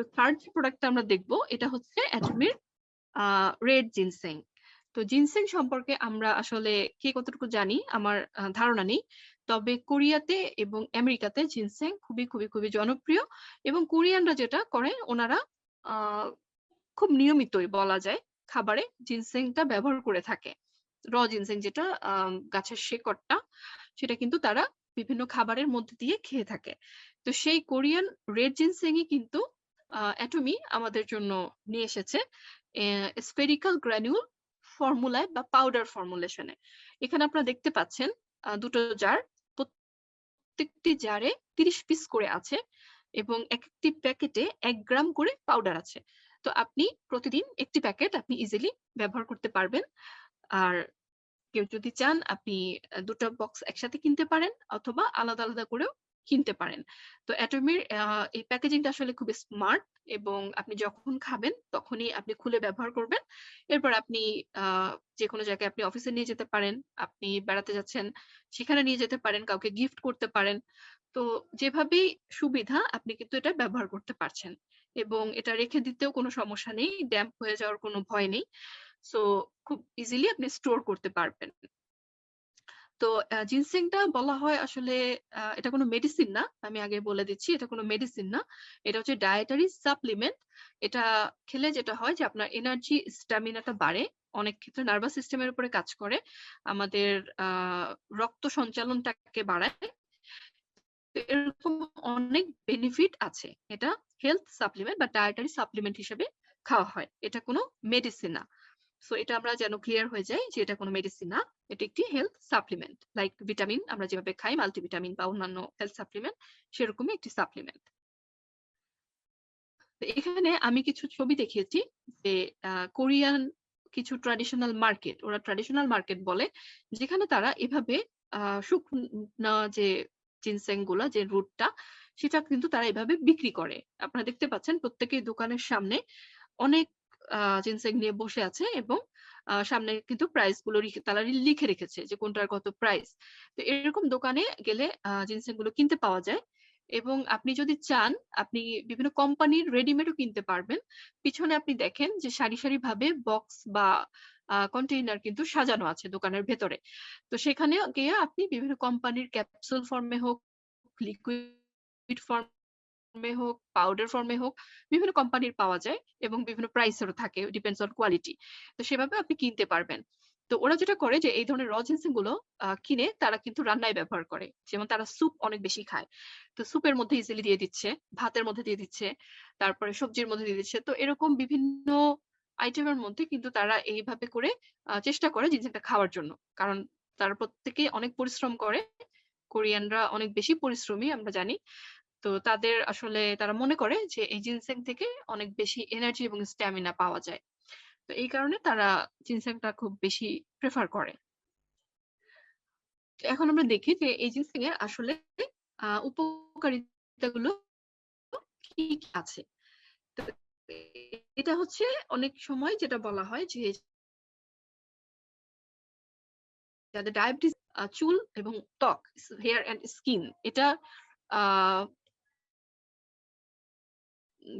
তো থার্ড যে প্রোডাক্টটা আমরা দেখব, এটা হচ্ছে অ্যাটমির রেড জিনসেং। তো জিনসেং সম্পর্কে আমরা আসলে কে কতটুকু জানি, আমার ধারণা নেই। তবে কোরিয়াতে এবং আমেরিকাতে জিনসেং খুবই খুবই খুবই জনপ্রিয় এবং কোরিয়ানরা যেটা করে ওনারা খুব নিয়মিতই বলা যায়, খাবারে জিনসেংটা ব্যবহার করে থাকে। র জিনসেং যেটা গাছের শেকড়টা, সেটা কিন্তু তারা বিভিন্ন খাবারের মধ্যে দিয়ে খেয়ে থাকে। তো সেই কোরিয়ান রেড জিনসেংই কিন্তু অ্যাটমি আমাদের জন্য নিয়ে এসেছে। স্পেরিক্যাল গ্র্যানুল ফর্মুলায় বা পাউডার ফর্মুলেশনে এখানে আপনারা দেখতে পাচ্ছেন দুটো জার প্রত্যেকটি জারে তিরিশ পিস করে আছে এবং এক একটি প্যাকেটে এক গ্রাম করে পাউডার আছে। তো আপনি প্রতিদিন একটি প্যাকেট আপনি ইজিলি ব্যবহার করতে পারবেন। আর কেউ যদি চান, আপনি দুটো বক্স একসাথে কিনতে পারেন অথবা আলাদা আলাদা করেও কিনতে পারেন। তো অ্যাটমির এই প্যাকেজিংটা আসলে খুব স্মার্ট এবং আপনি যখন খাবেন তখনই আপনি খুলে ব্যবহার করবেন। এরপর আপনি যে কোনো জায়গায় আপনি অফিসে নিয়ে যেতে পারেন, আপনি বেড়াতে যাচ্ছেন, সেখানে নিয়ে যেতে পারেন, কাউকে গিফট করতে পারেন। তো যেভাবেই সুবিধা আপনি কিন্তু এটা ব্যবহার করতে পারছেন এবং এটা রেখে দিতেও কোনো সমস্যা নেই, ড্যাম্প হয়ে যাওয়ার কোনো ভয় নেই। সো খুব ইজিলি আপনি স্টোর করতে পারবেন। তো জিনসেংটা বলা হয় আসলে এটা কোনো মেডিসিন না, আমি আগে বলে দিচ্ছি, এটা কোনো মেডিসিন না। এটা হচ্ছে ডায়েটারি সাপ্লিমেন্ট এটা খেলে যেটা হয় যে, আপনার এনার্জি স্ট্যামিনাটা বাড়ে। অনেক ক্ষেত্রে নার্ভাস সিস্টেমের উপরে কাজ করে। আমাদের রক্ত সঞ্চালনটাকে বাড়ায়। এরকম অনেক বেনিফিট আছে। এটা হেলথ সাপ্লিমেন্ট বা ডায়েটারি সাপ্লিমেন্ট হিসেবে খাওয়া হয়। এটা কোনো মেডিসিন না। সো এটা আমরা যেন ক্লিয়ার হয়ে যায় যে এটা কোনো মেডিসিন না, এটা একটি হেলথ সাপ্লিমেন্ট লাইক ভিটামিন আমরা যেভাবে খাই মাল্টিভিটামিন বা অন্যান্য হেলথ সাপ্লিমেন্ট সেরকমই একটি সাপ্লিমেন্ট এখানে আমি কিছু ছবি দেখিয়েছি যে কোরিয়ান কিছু ট্র্যাডিশনাল মার্কেট ওরা ট্র্যাডিশনাল মার্কেট বলে, যেখানে তারা এভাবে শুকনা যে জিনসেংগুলা, যে রুটটা সেটা কিন্তু তারা এভাবে বিক্রি করে। আপনারা দেখতে পাচ্ছেন প্রত্যেকের দোকানের সামনে অনেক জিনসেং নিয়ে বসে আছে এবং সামনে কিন্তু প্রাইসগুলো তারা লিখে রেখেছে যে কোনটার কত প্রাইস তো এরকম দোকানে গেলে জিনসেংগুলো কিনতে পাওয়া যায় এবং আপনি যদি চান, আপনি বিভিন্ন কোম্পানির রেডিমেডও কিনতে পারবেন। পিছনে আপনি দেখেন যে সারি সারি ভাবে বক্স বা কন্টেইনার কিন্তু সাজানো আছে দোকানের ভেতরে। তো সেখানে গিয়ে আপনি বিভিন্ন কোম্পানির ক্যাপসুল ফর্মে হোক লিকুইড ফর্মে হোক পাউডার ফর্মে হোক, বিভিন্ন কোম্পানির পাওয়া যায় এবং বিভিন্ন প্রাইসেরও থাকে ডিপেন্ডস অন কোয়ালিটি তো সেভাবে আপনি কিনতে পারবেন। তো ওরা যেটা করে যে, এই ধরনের র জিনসিংগুলো কিনে তারা কিন্তু রান্নায় ব্যবহার করে। যেমন তারা স্যুপ অনেক বেশি খায়। তো স্যুপের মধ্যে ইজিলি দিয়ে দিচ্ছে, ভাতের মধ্যে দিয়ে দিচ্ছে, তারপরে সবজির মধ্যে দিয়ে দিচ্ছে। তো এরকম বিভিন্ন আইটেমের মধ্যে কিন্তু তারা এইভাবে করে চেষ্টা করে জিনিসটা খাওয়ার জন্য। কারণ তারা প্রত্যেকে অনেক পরিশ্রম করে। কোরিয়ানরা অনেক বেশি পরিশ্রমী, আমরা জানি। তো তাদের আসলে তারা মনে করে যে এই জিনসেং থেকে অনেক বেশি এনার্জি এবং স্ট্যামিনা পাওয়া যায়। তো এই কারণে তারা জিনসেংটা খুব বেশি প্রেফার করে। এখন আমরা দেখি যে এই জিনসেং এর আসলে উপকারিতাগুলো কি কি আছে? এটা হচ্ছে অনেক সময় যেটা বলা হয় যে যাদের ডায়াবেটিস চুল এবং ত্বক হেয়ার অ্যান্ড স্কিন এটা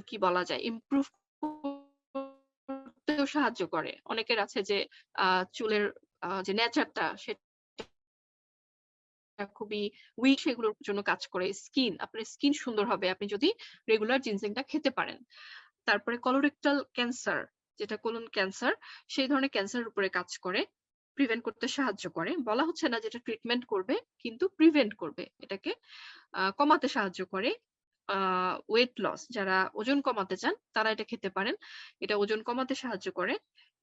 কি বলা যায় ইমপ্রুভ করতেও সাহায্য করে। অনেকের আছে যে চুলের যে নেচারটা, সেটা খুবই উইক সেগুলোর জন্য কাজ করে। স্কিন, আপনার স্কিন সুন্দর হবে, আপনি যদি রেগুলার জিনসেংটা খেতে পারেন। তারপরে কলোরেক্টাল ক্যান্সার যেটা কোলন ক্যান্সার সেই ধরনের ক্যান্সারের উপরে কাজ করে প্রিভেন্ট করতে সাহায্য করে। বলা হচ্ছে না যেটা ট্রিটমেন্ট করবে, কিন্তু প্রিভেন্ট করবে। এটাকে কমাতে সাহায্য করে। ওয়েট লস যারা ওজন কমাতে চান, তারা এটা খেতে পারেন। এটা ওজন কমাতে সাহায্য করে।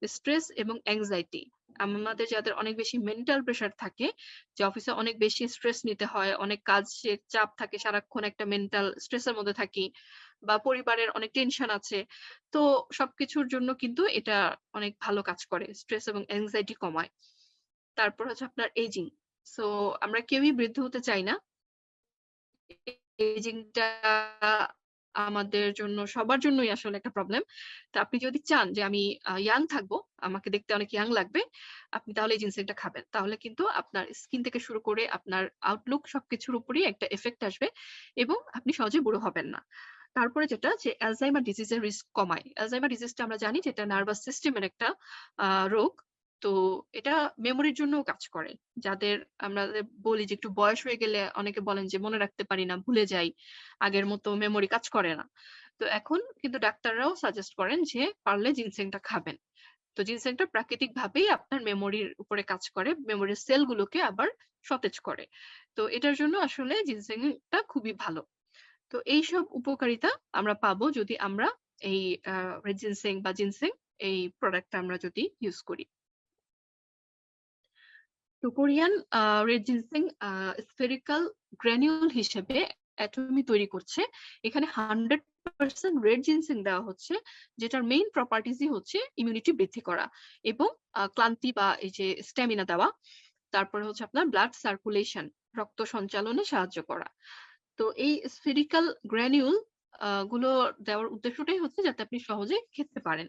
স্ট্রেস এবং অ্যাংজাইটি আমাদের যাদের অনেক বেশি মেন্টাল প্রেশার থাকে, যে অফিসে অনেক বেশি স্ট্রেস নিতে হয়, অনেক কাজের চাপ থাকে, সারাক্ষণ একটা মেন্টাল স্ট্রেসের মধ্যে থাকি বা পরিবারের অনেক টেনশন আছে, তো সবকিছুর জন্য কিন্তু এটা অনেক ভালো কাজ করে স্ট্রেস এবং অ্যাংজাইটি কমায়। তারপর হচ্ছে আপনার এজিং সো আমরা কেউই বৃদ্ধ হতে চাই না। এজিংটা আমাদের জন্য, সবার জন্যই আসলে একটা প্রবলেম তো আপনি যদি চান যে আমি ইয়াং থাকব, আমাকে দেখতে অনেক ইয়াং লাগবে, আপনি তাহলে এই জিনিসটা খাবেন। তাহলে কিন্তু আপনার স্কিন থেকে শুরু করে আপনার আউটলুক সবকিছুর উপরেই একটা এফেক্ট আসবে এবং আপনি সহজে বুড়ো হবেন না। তারপরে যেটা যে অ্যালজাইমার ডিজিজের রিস্ক কমায়। অ্যালজাইমার ডিজিজটা আমরা জানি যেটা নার্ভাস সিস্টেমের একটা রোগ। তো এটা মেমোরির জন্যও কাজ করে। যাদের আমরা বলি যে একটু বয়স হয়ে গেলে অনেকে বলেন যে মনে রাখতে পারি না, ভুলে যাই, আগের মতো মেমোরি কাজ করে না। তো এখন কিন্তু ডাক্তাররাও সাজেস্ট করেন যে পারলে জিনসেংটা খাবেন। তো জিনসেংটা প্রাকৃতিক ভাবেই আপনার মেমোরির উপরে কাজ করে মেমোরির সেলগুলোকে আবার সতেজ করে। তো এটার জন্য আসলে জিনসেংটা খুবই ভালো। তো এইসব উপকারিতা আমরা পাবো যদি আমরা এই জিনসেং বা জিনসেং এই প্রোডাক্টটা আমরা যদি ইউজ করি। Korean red ginseng spherical granule হিসেবে অ্যাটমি তৈরি করছে। এখানে হান্ড্রেড পার্সেন্ট রেড জিনসেং দেওয়া হচ্ছে, যেটার মেইন প্রপার্টিসই হচ্ছে ইমিউনিটি বৃদ্ধি করা এবং ক্লান্তি বা এই যে স্ট্যামিনা দেওয়া। তারপরে হচ্ছে আপনার ব্লাড সার্কুলেশন রক্ত সঞ্চালনে সাহায্য করা। তো এই স্ফেরিক্যাল গ্র্যানিউলগুলো দেওয়ার উদ্দেশ্যটাই হচ্ছে যাতে আপনি সহজে খেতে পারেন।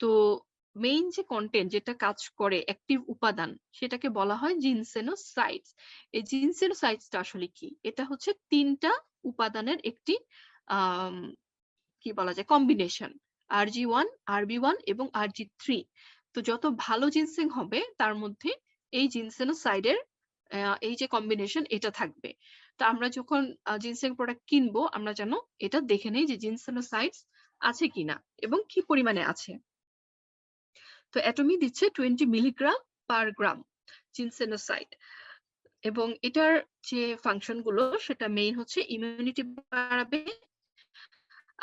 তো মেইন যে কন্টেন্ট যেটা কাজ করে অ্যাক্টিভ উপাদান, সেটাকে বলা হয় জিনসেনোসাইটস। এই জিনসেনোসাইটসটা আসলে কি? এটা হচ্ছে তিনটা উপাদানের একটি কি বলা যায় combination RG one, RB one এবং আরজি থ্রি। তো যত ভালো জিনসেং হবে, তার মধ্যে এই জিনসেনোসাইডের এই যে কম্বিনেশন এটা থাকবে। তো আমরা যখন জিনসেং প্রোডাক্ট কিনবো, আমরা যেন এটা দেখে নেই যে জিনসেনোসাইডস আছে কিনা এবং কি পরিমাণে আছে। তো অ্যাটমি দিচ্ছে টোয়েন্টি মিলিগ্রাম পার গ্রাম জিনসেনোসাইড এবং এটার যে ফাংশনগুলো সেটা মেইন হচ্ছে ইমিউনিটি বাড়াবে,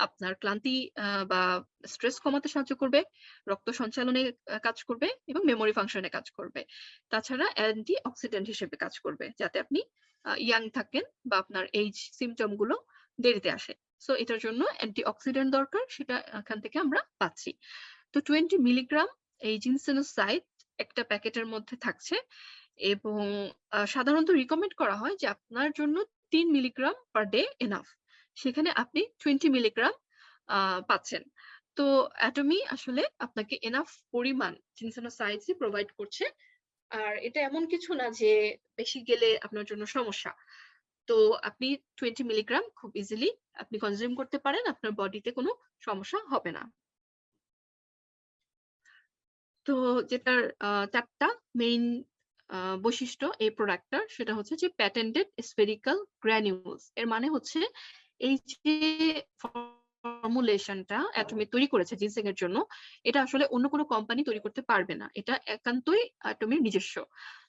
আপনার ক্লান্তি বা স্ট্রেস কমাতে সাহায্য করবে, রক্ত সঞ্চালনে কাজ করবে এবং মেমোরি ফাংশনে কাজ করবে। তাছাড়া অ্যান্টি অক্সিডেন্ট হিসেবে কাজ করবে, যাতে আপনি ইয়াং থাকেন বা আপনার এইজ সিমটমগুলো দেরিতে আসে। সো এটার জন্য অ্যান্টি অক্সিডেন্ট দরকার, সেটা এখান থেকে আমরা পাচ্ছি। তো টোয়েন্টি মিলিগ্রাম এই জিনসেনোসাইড একটা প্যাকেটের মধ্যে থাকছে এবং সাধারণত রিকমেন্ড করা হয় যে আপনার জন্য তিন মিলিগ্রাম পার ডে এনাফ সেখানে আপনি টোয়েন্টি মিলিগ্রাম পাচ্ছেন। তো অ্যাটমি আসলে আপনাকে এনাফ পরিমাণ জিনসেনোসাইডসই প্রোভাইড করছে। আর এটা এমন কিছু না যে বেশি গেলে আপনার জন্য সমস্যা। তো আপনি টোয়েন্টি মিলিগ্রাম খুব ইজিলি আপনি কনজিউম করতে পারেন, আপনার বডিতে কোনো সমস্যা হবে না। তো যেটার চারটা মেইন বৈশিষ্ট্য এই প্রোডাক্টটার সেটা হচ্ছে যে প্যাটেন্টেড স্ফেরিক্যাল গ্র্যানিউলস এর মানে হচ্ছে এই যে ফর্মুলেশনটা অ্যাটমি তৈরি করেছে জিনসেং এর জন্য এটা আসলে অন্য কোনো কোম্পানি তৈরি করতে পারবে না। এটা একান্তই অ্যাটমির নিজস্ব।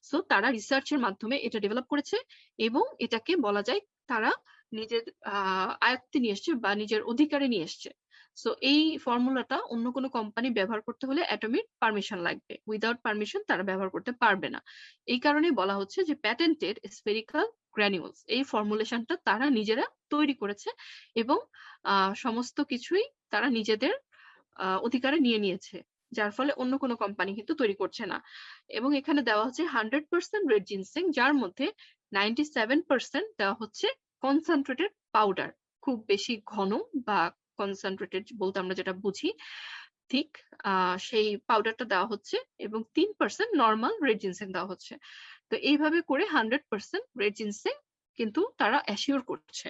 সো তারা রিসার্চের মাধ্যমে এটা ডেভেলপ করেছে এবং এটাকে বলা যায় তারা নিজের আহ আয়ত্তে নিয়ে এসছে বা নিজের অধিকারে নিয়ে এসছে। সো এই ফর্মুলাটা অন্য কোনো কোম্পানি ব্যবহার করতে হলে অ্যাটমির পারমিশন লাগবে। উইদাউট পারমিশন তারা ব্যবহার করতে পারবে না। এই কারণে বলা হচ্ছে যে প্যাটেন্টেড স্ফেরিক্যাল গ্র্যানিউলস এই ফর্মুলেশনটা তারা নিজেরা তৈরি করেছে এবং সমস্ত কিছুই তারা নিজেদের অধিকারে নিয়ে নিয়েছে, যার ফলে অন্য কোনো কোম্পানি কিন্তু তৈরি করছে না। এবং এখানে দেওয়া হচ্ছে হান্ড্রেড পার্সেন্ট রেড জিনসেং যার মধ্যে নাইনটি সেভেন পার্সেন্ট দেওয়া হচ্ছে কনসেন্ট্রেটেড পাউডার খুব বেশি ঘন বা কনসেন্ট্রেটেড বলতে আমরা যেটা বুঝি, ঠিক সেই পাউডারটা দেওয়া হচ্ছে এবং তিন পার্সেন্ট নর্মাল রেড জিনসেং দেওয়া হচ্ছে। তো এইভাবে করে হান্ড্রেড পার্সেন্ট রেড জিনসেং কিন্তু তারা অ্যাসিওর করছে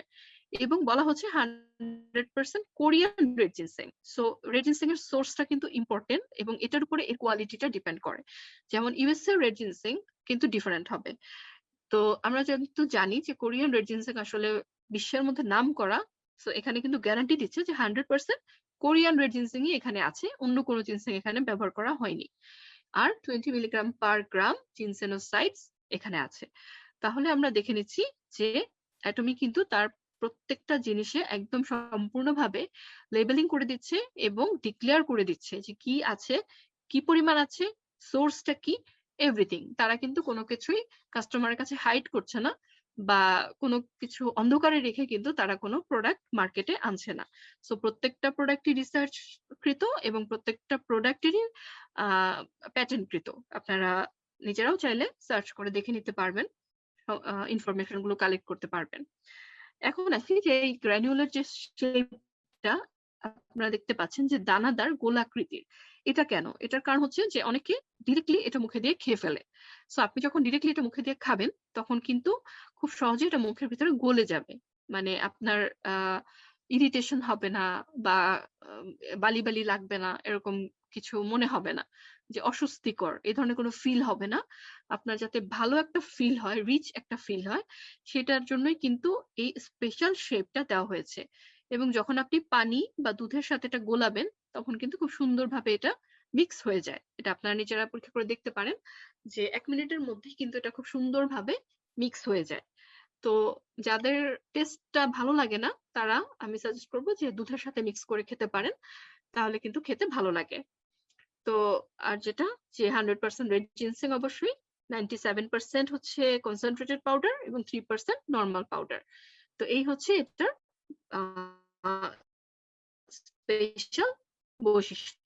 এবং বলা হচ্ছে hundred percent Korean red ginseng so red ginseng এর সোর্সটা কিন্তু ইম্পর্টেন্ট এবং এটার উপরে এর কোয়ালিটিটা ডিপেন্ড করে। যেমন ইউএসএ রেড জিনসেং কিন্তু ডিফারেন্ট হবে। তো আমরা যেহেতু জানি যে কোরিয়ান রেড জিনসেং আসলে বিশ্বের মধ্যে নাম করা সো এখানে কিন্তু গ্যারান্টি দিচ্ছে যে hundred percent Korean red ginseng এখানে আছে, অন্য কোনো জিনসেং এখানে ব্যবহার করা হয়নি। আর টোয়েন্টি মিলিগ্রাম পার গ্রাম জিনসেনোসাইডস এখানে আছে। তাহলে আমরা দেখে নিচ্ছি যে অ্যাটমি কিন্তু তার প্রত্যেকটা জিনিসে একদম সম্পূর্ণভাবে লেবেলিং করে দিচ্ছে এবং ডিক্লেয়ার করে দিচ্ছে যে কি আছে, কি পরিমাণ আছে সোর্সটা কি এভরিথিং তারা কিন্তু কোনো কিছুই কাস্টমারের কাছে হাইড করছে না। বা কোনো কিছু অন্ধকারে রেখে কিন্তু তারা কোনো প্রোডাক্ট মার্কেটে আনছে না। সো প্রত্যেকটা প্রোডাক্টই রিসার্চ কৃত এবং প্রত্যেকটা প্রোডাক্টেরই প্যাটেন্টকৃত আপনারা নিজেরাও চাইলে সার্চ করে দেখে নিতে পারবেন। ইনফরমেশনগুলো কালেক্ট করতে পারবেন। এখন আসি যে এই গ্র্যানুলার যে শেপটা আপনারা দেখতে পাচ্ছেন যে দানাদার গোলাকৃতির। এটা কেন? এটার কারণ হচ্ছে যে অনেকে ডিরেক্টলি এটা মুখে দিয়ে খেয়ে ফেলে। সো আপনি যখন ডিরেক্টলি এটা মুখে দিয়ে খাবেন, তখন কিন্তু খুব সহজে এটা মুখের ভিতরে গলে যাবে মানে আপনার ইরিটেশন হবে না বা বালি, বালি লাগবে না এরকম কিছু মনে হবে না। যে অস্বস্তিকর এই ধরনের কোনো ফিল হবে না। আপনার যাতে ভালো একটা ফিল হয়, রিচ একটা ফিল হয় সেটার জন্যই কিন্তু এই স্পেশাল শেপটা দেওয়া হয়েছে। এবং যখন আপনি পানি বা দুধের সাথে এটা গোলাবেন তখন কিন্তু খুব সুন্দরভাবে এটা মিক্স হয়ে যায়। এটা আপনারা নিজেরা পরীক্ষা করে দেখতে পারেন যে এক মিনিটের মধ্যে কিন্তু এটা খুব সুন্দরভাবে মিক্স হয়ে যায়। তো যাদের টেস্টটা ভালো লাগে না, তারা আমি সাজেস্ট করব যে দুধের সাথে মিক্স করে খেতে পারেন। তাহলে কিন্তু খেতে ভালো লাগে। তো আর যেটা, যে 100% রেড জিনসিং অবশ্যই 97% হচ্ছে কনসেনট্রেটেড পাউডার এবং 3% নরমাল পাউডার। তো এই হচ্ছে এটার স্পেশাল বৈশিষ্ট্য।